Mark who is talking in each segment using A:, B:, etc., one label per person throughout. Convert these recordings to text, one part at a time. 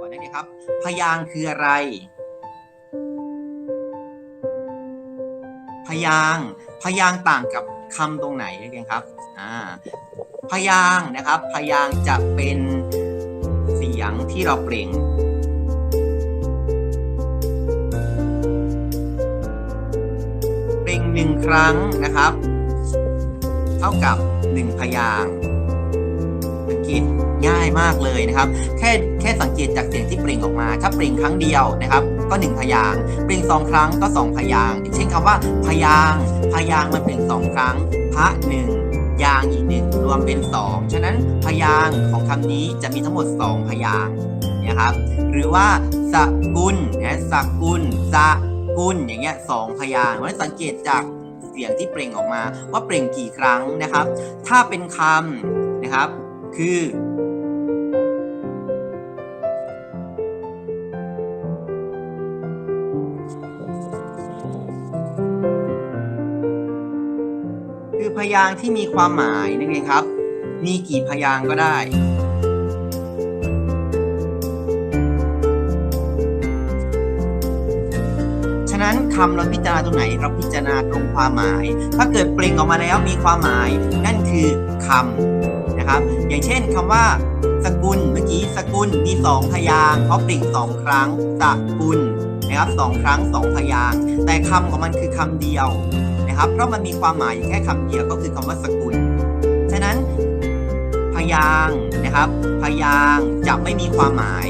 A: ก่อนนี้ครับ พยางคืออะไร พยางพยางต่างกับคำตรงไหนนักเรียนครับอ่าพยางนะครับ พยางจะเป็นเสียงที่เราเปล่งเปล่งหนึ่งครั้งนะครับ เท่ากับหนึ่งพยาง เกตง่ายมากเลยนะครับ แค่แค่สังเกตจากเสียงที่เปล่งออกมา ถ้าเปล่งครั้งเดียวนะครับ ก็หนึ่งพยางเปล่งสองครั้งก็สองพยางเช่นคำว่าพยางพยางมันเปล่งสองครั้ง พระหนึ่งยางอีกหนึ่งรวมเป็นสองฉะนั้นพยางของคำนี้จะมีทั้งหมดสองพยางนะครับ หรือว่าสกุลนะสกุลสกุลอย่างเงี้ยสองพยางค์เพราะฉะนั้นสังเกตจากเสียงที่เปล่งออกมาว่าเปล่งกี่ครั้งนะครับ ถ้าเป็นคำนะครับ คือ คือพยางค์ที่มีความหมายนั่นเองครับ มีกี่พยางค์ก็ได้ฉะนั้นคำเราพิจารณาตรงไหนเราพิจารณาตรงความหมาย ถ้าเกิดเปล่งออกมาแล้วมีความหมาย นั่นคือคำ นะครับ อย่างเช่นคำว่า สกุลเมื่อกี้สกุลมีสองพยางค์เพราะปล่งสองครั้งสกุลนะครับสองครั้งสองพยางค์แต่คำของมันคือคำเดียวนะครับ เพราะมันมีความหมายแค่คำเดียวก็คือคำว่าสกุล ฉะนั้นพยางค์นะครับ พยางค์จะไม่มีความหมาย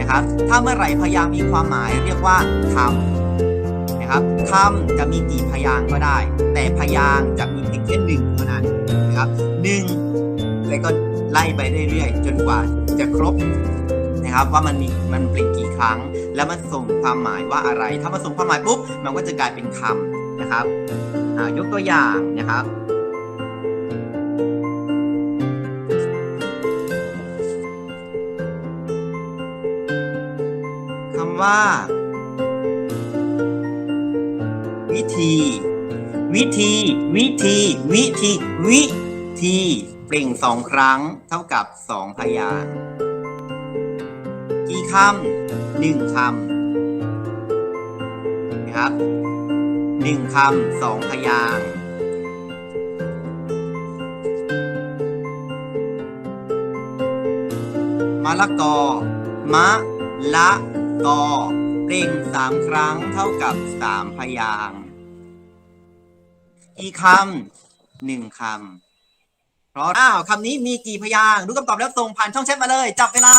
A: นะครับ ถ้าเมื่อไหร่พยางค์มีความหมายเรียกว่าคำนะครับคำจะมีกี่พยางค์ก็ได้ แต่พยางค์จะมีเพียงแค่หนึ่งเท่านั้นนะครับหนึ่ง แล้วก็ไล่ไปเรื่อยๆ จนกว่าจะครบนะครับว่ามันมีมันเปล่งกี่ครั้ง แล้วมันส่งความหมายว่าอะไร ถ้ามันส่งความหมายปุ๊บมันก็จะกลายเป็นคำนะครับยกตัวอย่างนะครับคำว่า วิธี วิธี วิธี วิธี วิธี เปล่งสองครั้งเท่ากับสองพยางค์กี่คำหนึ่งคำนะครับหนึ่งคำสองพยางค์มะละกอ มะละกอเปล่งสามครั้งเท่ากับสามพยางค์กี่คำหนึ่งคำ เพราะอ้าวคำนี้มีกี่พยางค์รู้คำตอบแล้วส่งผ่านช่องแชทมาเลย จับเวลา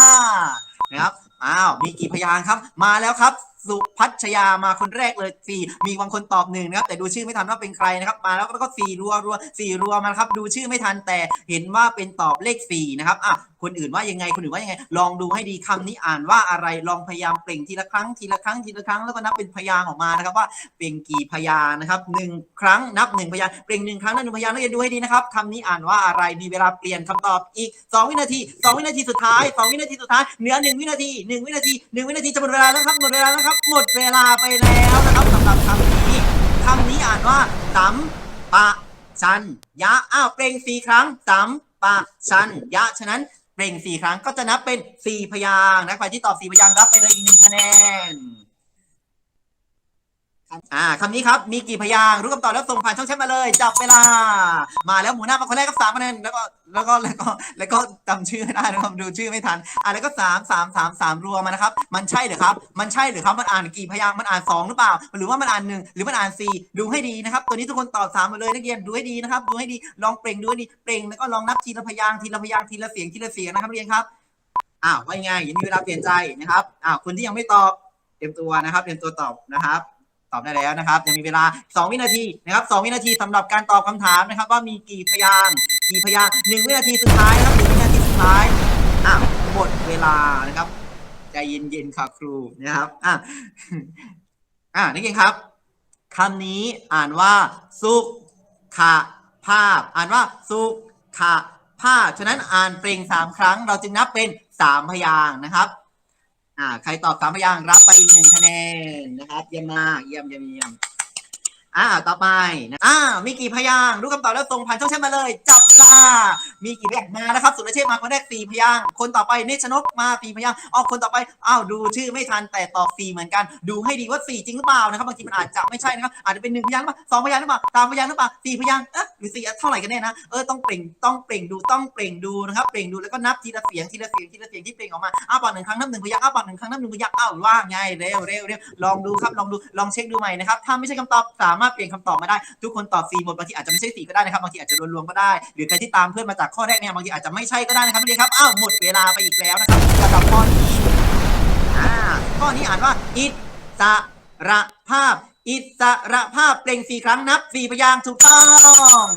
A: นะครับอ้าวมีกี่พยางค์ครับ มาแล้วครับ สุพัชยามาคนแรกเลยสี่มีบางคนตอบหนึ่งนะครับแต่ดูชื่อไม่ทันว่าเป็นใครนะครับ มาแล้วก็สี่รัวรัวสี่รัวมาครับ ดูชื่อไม่ทันแต่เห็นว่าเป็นตอบเลขสี่นะครับอะคนอื่นว่ายังไงคนอื่นว่ายังไง ลองดูให้ดีคำนี้อ่านว่าอะไรลองพยายามเปล่งทีละครั้งทีละครั้งทีละครั้งแล้วก็นับเป็นพยางออกมานะครับว่าเปล่งกี่พยางนะครับหนึ่งครั้งนับหนึ่งพยางเปล่งหนึ่งครั้งนับหนึ่งพยางค์นักเรียนดูให้ดีนะครับคำนี้อ่านว่าอะไรมีเวลาเปลี่ยนคำตอบอีกสองวินาทีสองวินาทีสุดท้ายสองวินาทีสุดท้ายเหลือหนึ่งวินาทีหนึ่งวินาทีหนึ่งวินาทีจะหมดเวลาแล้วครับหมดเวลาแล้วครับหมดเวลาไปแล้วนะครับสำหรับคำนี้คำนี้อ่านว่าสัมปะชันยะอ้าวเปล่งสี่ครั้งสัมปะชันยะฉะนั้นเปล่งสี่ครั้งก็จะนับเป็นสี่พยางค์นะใครที่ตอบสี่พยางค์รับไปเลยอีกหนึ่งคะแนน อ่าคำนี้ครับ มีกี่พยางค์รู้คำตอบแล้วส่งผ่านช่องแชทมาเลย จับเวลา มาแล้วหมูหน้ามาคนแรกก็สามคะแนนแล้วก็แล้วก็แล้วก็แล้วก็จำชื่อไม่ได้นะครับดูชื่อไม่ทันอ่าแล้วก็สามสามสามสามรวมมานะครับ มันใช่หรือครับ มันใช่หรือครับมันอ่านกี่พยางค์มันอ่านสองหรือเปล่า หรือว่ามันอ่านหนึ่งหรือมันอ่านสี่ดูให้ดีนะครับ ตัวนี้ทุกคนตอบสามหมาเลยนักเรียนดูให้ดีนะครับ ดูให้ดีลองเปล่งดูให้ดีเปล่งแล้วก็ลองนับทีละพยางค์ทีละพยางค์ทีละเสียงทีละเสียงนะครับนักเรียนครับอ้าวว่ายังไงยังมีเวลาเปลี่ยนใจนะครับอ้าวคนที่ยังไม่ตอบเตรียมตัวนะครับเตรียมตัวตอบนะครับ ตอบได้แล้วนะครับยังมีเวลา 2 วินาทีนะครับ2วินาทีสำหรับการตอบคำถามนะครับ ว่ามีกี่พยางกี่พยางหนึ่งวินาทีสุดท้ายนะครับหนึ่งวินาทีสุดท้ายอะหมดเวลานะครับใจเย็นๆค่ะครูนะครับอะอะนักเรียนครับคำนี้อ่านว่าสุขะภาพ อ่านว่าสุขะภาพ ฉะนั้นอ่านเปล่งสามครั้ง เราจึงนับเป็นสามพยางนะครับ อ่า ใครตอบสามพยางค์รับไปอีกหนึ่งคะแนนนะครับ เยี่ยมมากเยี่ยมเยี่ยมเยี่ยมอ่า ต่อไปนะอ่า มีกี่พยางค์รู้คำตอบแล้วส่งผ่านช่องแชทมาเลย จับค่ะมีกี่พยางค์มานะครับ สุรเชษฐ์มาคนแรกสี่พยางค์คนต่อไปเนชนกมาสี่พยางค์อ๋อคนต่อไป อ้าว ดูชื่อไม่ทันแต่ตอบสี่เหมือนกัน ดูให้ดีว่าสี่จริงหรือเปล่านะครับ บางทีมันอาจจะไม่ใช่นะครับ อาจจะเป็นหนึ่งพยางค์หรือเปล่าสองพยางค์หรือเปล่าสามพยางค์หรือเปล่าสี่พยางค์เอ๊ะ หรือสี่เท่าไหร่กันแน่นะเออต้องเปล่งต้องเปล่งดูต้องเปล่งดูนะครับเปล่งดูแล้วก็นับทีละเสียงทีละเสียงทีละเสียงที่เปล่งออกมาอ้าวปากหนึ่งครั้งนับหนึ่งพยางค์อ้าวปากหนึ่งครั้งนับหนึ่งพยางค์อ้าวว่าไงเร็วเร็วเร็วลองดูครับลองดูลองเช็คดูใหม่นะครับถ้าไม่ใช่คำตอบสามารถเปลี่ยนคำตอบมาได้ ทุกคนตอบสี่หมดบางทีอาจจะไม่ใช่สี่ก็ได้นะครับบางทีอาจจะรวมๆก็ได้ หรือใครที่ตามเพื่อนมาจากข้อแรกเนี่ยบางทีอาจจะไม่ใช่ก็ได้นะครับเรียนครับอ้าวหมดเวลาไปอีกแล้วนะครับสำหรับข้อนี้อ่าข้อนี้อ่านว่าอิสระภาพ อิสระภาพเปล่งสี่ครั้งนับสี่พยางค์ถูกต้อง